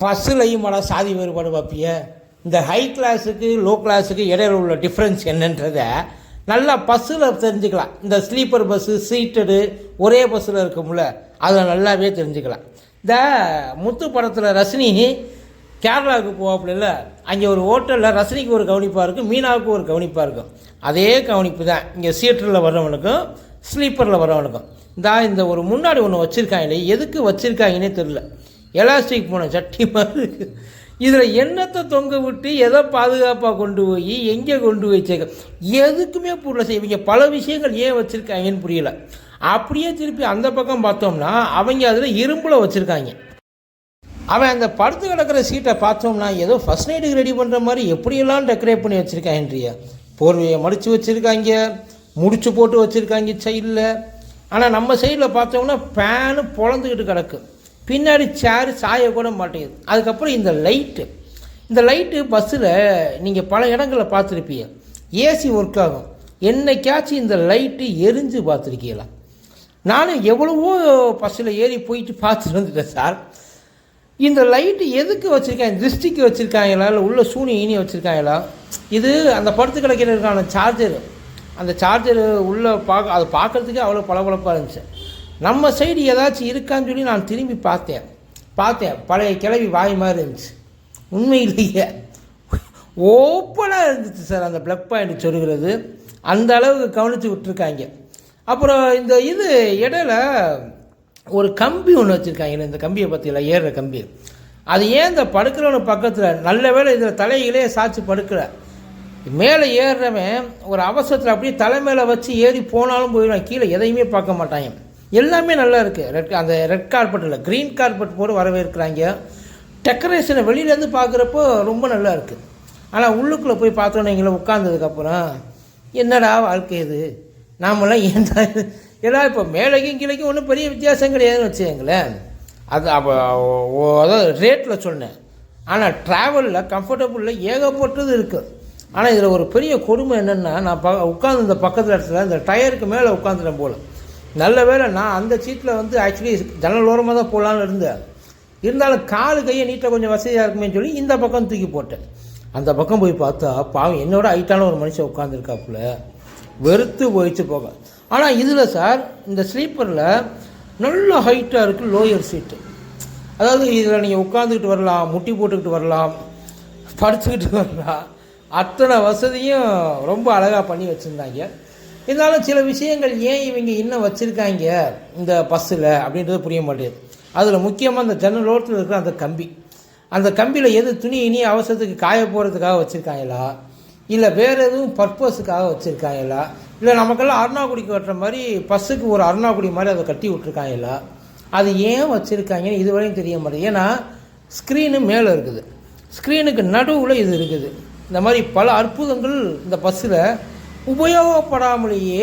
பஸ்ஸுலையும் மட சாதி வேறுபாடு பார்ப்பிய இந்த ஹை கிளாஸுக்கு லோ கிளாஸுக்கு இடையில உள்ள டிஃப்ரென்ஸ் என்னன்றதை நல்லா பஸ்ஸில் தெரிஞ்சுக்கலாம். இந்த ஸ்லீப்பர் பஸ்ஸு சீட்டடு ஒரே பஸ்ஸில் இருக்கும்ல அதை நல்லாவே தெரிஞ்சுக்கலாம். இந்த முத்து படத்தில் ரஜினி கேரளாவுக்கு போவாப்புல அங்கே ஒரு ஹோட்டலில் ரஜினிக்கு ஒரு கவனிப்பாக இருக்கும் மீனாவுக்கு ஒரு கவனிப்பாக இருக்கும். அதே கவனிப்பு தான் இங்கே சீட்டரில் வர்றவனுக்கும் ஸ்லீப்பரில் வர்றவனுக்கும். இந்த இந்த ஒரு முன்னாடி ஒன்று வச்சுருக்காங்களே எதுக்கு வச்சுருக்காங்கன்னே தெரில எலாஸ்டிக் போன சட்டி மாதிரி இருக்குது இதில் எண்ணத்தை தொங்க விட்டு எதை பாதுகாப்பாக கொண்டு போய் எங்கே கொண்டு போய் எதுக்குமே பொருளை செய்வீங்க. பல விஷயங்கள் ஏன் வச்சுருக்காங்கன்னு புரியல. அப்படியே திருப்பி அந்த பக்கம் பார்த்தோம்னா அவங்க அதில் இரும்பில் வச்சுருக்காங்க. அவன் அந்த படுத்து கிடக்கிற சீட்டை பார்த்தோம்னா ஏதோ ஃபஸ்ட் நைட்டுக்கு ரெடி பண்ணுற மாதிரி எப்படியெல்லாம் டெக்கரேட் பண்ணி வச்சுருக்காங்கன்றியா? போர்வையை மடித்து வச்சுருக்காங்க முடிச்சு போட்டு வச்சுருக்காங்க சைடில் ஆனால் நம்ம சைடில் பார்த்தோம்னா ஃபேனு பொழந்துக்கிட்டு கிடக்கு. பின்னாடி சேரு சாய கூட மாட்டேங்குது. அதுக்கப்புறம் இந்த லைட்டு இந்த லைட்டு பஸ்ஸில் நீங்கள் பல இடங்களில் பார்த்துருப்பீங்க. ஏசி ஒர்க் ஆகும். என்னைக்காச்சும் இந்த லைட்டு எரிஞ்சு பார்த்துருக்கீங்களா? நானும் எவ்வளவோ பஸ்ஸில் ஏறி போயிட்டு பார்த்துட்டு வந்துட்டேன் சார் இந்த லைட்டு எதுக்கு வச்சுருக்காங்க? திருஷ்டிக்கு வச்சுருக்காங்களா? இல்லை உள்ள சூனி ஈனி வச்சுருக்காங்களா? இது அந்த படுத்து கிடக்கிறதுக்கான சார்ஜர் அந்த சார்ஜர் உள்ளே பார்க்க அதை பார்க்குறதுக்கே அவ்வளோ பளபளப்பாக இருந்துச்சு. நம்ம சைடு ஏதாச்சும் இருக்கான்னு சொல்லி நான் திரும்பி பார்த்தேன். பார்த்தேன். பழைய கிளவி வாய் மாதிரி இருந்துச்சு. உண்மையிலேயே. ஓப்பனாக இருந்துச்சு சார் அந்த ப்ளக் பாயிண்ட் சொருகிறது. அந்த அளவுக்கு கவனித்து விட்டுருக்காங்க. அப்புறம் இந்த இது இடையில ஒரு கம்பி ஒன்று வச்சுருக்காங்க. இந்த கம்பியை பற்றியில் ஏறுற கம்பி. அது ஏன் இந்த படுக்கிறவனு பக்கத்தில் நல்ல வேளை இதில் தலையிலே சாய்ச்சி படுக்கிற மேலே ஏறுறவன் ஒரு அவசரத்தில் அப்படியே தலை மேலே வச்சு ஏறி போனாலும் போயிடுவான். கீழே எதையுமே பார்க்க மாட்டாங்க எல்லாமே நல்லா இருக்குது ரெட் அந்த ரெட் கார்பெட் இல்லை க்ரீன் கார்பெட் போட்டு வரவேற்கிறாங்க. டெக்கரேஷனை வெளியிலேருந்து பார்க்குறப்போ ரொம்ப நல்லா இருக்குது ஆனால் உள்ளுக்குள்ளே போய் பார்த்தோன்னே எங்களை உட்காந்ததுக்கப்புறம் என்னடா வாழ்க்கை இது? நாமெல்லாம் ஏன் தான் ஏன்னா இப்போ மேலேக்கும் கீழேக்கும் ஒன்றும் பெரிய வித்தியாசம் கிடையாதுன்னு வச்சுக்கோங்களேன். அது அப்போ அதாவது ரேட்டில் சொன்னேன். ஆனால் ட்ராவலில் கம்ஃபர்டபுளில் ஏகப்பட்டது இருக்குது ஆனால் இதில் ஒரு பெரிய கொடுமை என்னென்னா நான் ப உட்காந்து இந்த பக்கத்தில் இடத்துல இந்த டயருக்கு மேலே உட்காந்துட்டேன் போல். நல்ல வேளை நான் அந்த சீட்டில் வந்து ஆக்சுவலி ஜன்னல் ஓரமாக தான் போகலான்னு இருந்தேன். இருந்தாலும் காலு கையை நீட்டாக கொஞ்சம் வசதியாக இருக்குமே சொல்லி இந்த பக்கம் தூக்கி போட்டேன். அந்த பக்கம் போய் பார்த்தா பாவம் என்னோட ஹைட்டான ஒரு மனுஷன் உட்காந்துருக்காப்புல வெறுத்து போயிடுச்சு போக. ஆனால் இதில் சார் இந்த ஸ்லீப்பரில் நல்ல ஹைட்டாக இருக்குது லோயர் சீட்டு. அதாவது இதில் நீங்கள் உட்காந்துக்கிட்டு வரலாம் முட்டி போட்டுக்கிட்டு வரலாம் படுத்துக்கிட்டு வரலாம். அத்தனை வசதியும் ரொம்ப அழகாக பண்ணி வச்சுருந்தாங்க. இருந்தாலும் சில விஷயங்கள் ஏன் இவங்க இன்னும் வச்சுருக்காங்க இந்த பஸ்ஸில் அப்படின்றது புரிய மாட்டேங்குது. அதில் முக்கியமாக அந்த ஜன்னல் ஓரத்தில் இருக்கிற அந்த கம்பி. அந்த கம்பியில் எது துணி இனி அவசரத்துக்கு காய போகிறதுக்காக வச்சுருக்காங்களா? இல்லை வேறு எதுவும் பர்பஸுக்காக வச்சுருக்காங்களா? இல்லை நமக்கெல்லாம் அருணாக்குடிக்கு வெட்டுற மாதிரி பஸ்ஸுக்கு ஒரு அருணாக்குடி மாதிரி அதை கட்டி விட்ருக்காங்களா அது ஏன் வச்சுருக்காங்கன்னு இதுவரையும் தெரிய மாட்டேங்குது. ஏன்னா ஸ்க்ரீனு மேலே இருக்குது. ஸ்க்ரீனுக்கு நடுவில் இது இருக்குது. இந்த மாதிரி பல அற்புதங்கள் இந்த பஸ்ஸில் உபயோகப்படாமலேயே